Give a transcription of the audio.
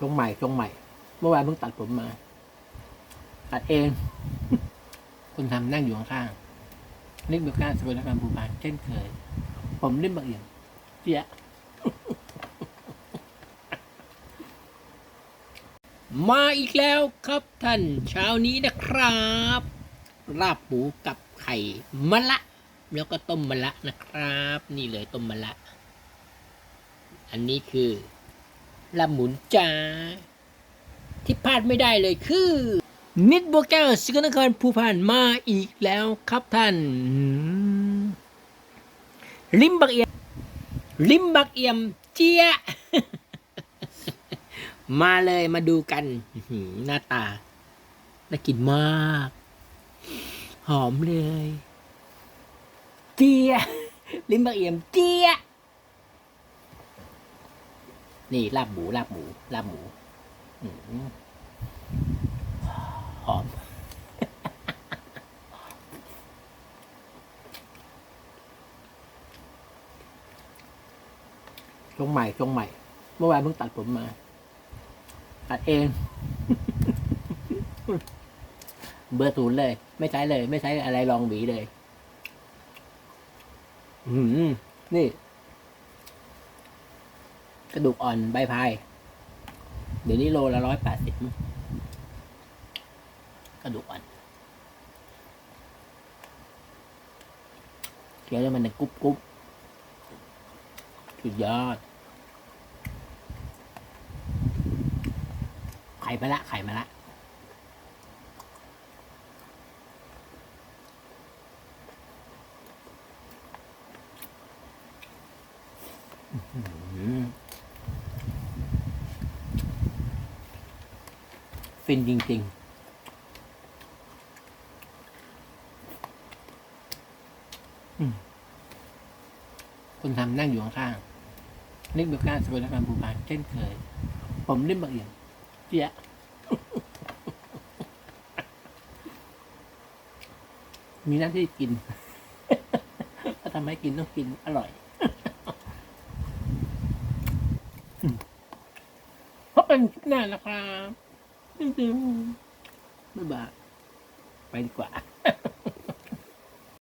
ทรงใหม่ทรงใหม่ เมื่อวานเพิ่งตัดผมมา ตัดเองคนทำนั่งอยู่ข้างๆนิกเบลก้าสเปนการภูพานเช่นเคย ผมเล่นบางอี่ยมเจี๊ยะมาอีกแล้วครับท่านเช้านี้นะครับ ลาบหมูกับไข่มะละ แล้วก็ต้มมะละนะครับ นี่เลยต้มมะละ อันนี้คือ ลาบหมุนจ้า ที่พลาดไม่ได้เลยคือนิดโบวแก้วสกลนครภูพานมาอีกแล้วครับท่าน ลิมบักเอียม ลิมบักเอียมเจี๊ยมาเลยมาดูกัน หน้าตา น่ากินมาก หอมเลย เจี๊ยลิมบักเอียมเจี๊ย นี่ลาบหมูลาบหมูลาบหมูอื้อหือหอมทรงใหม่ทรงใหม่ เมื่อวานเพิ่งตัดผมมา ตัดเอง เบอร์ศูนย์เลย ไม่ใช้เลย ไม่ใช้อะไรรองหวีเลย อืมนี่ กระดูกอ่อนใบพาย เดี๋ยวนี้โลละร้อยแปดสิบกระดูกอ่อนเคี้ยวแล้วมันกรุบกรุบสุดยอด ไข่มาละ ไข่มาละ อื้อหือ ฟินจริงๆอืมคนทำนั่งอยู่ข้างๆนิกเบลก้าสเปนการภูพานเช่นเคย ผมเล่นบางอี่ยมเจี๊ยะมีหน้าที่กิน ถ้าทำให้กินต้องกินอร่อย เพราะเป็นคลิปหน้านะครับ จริง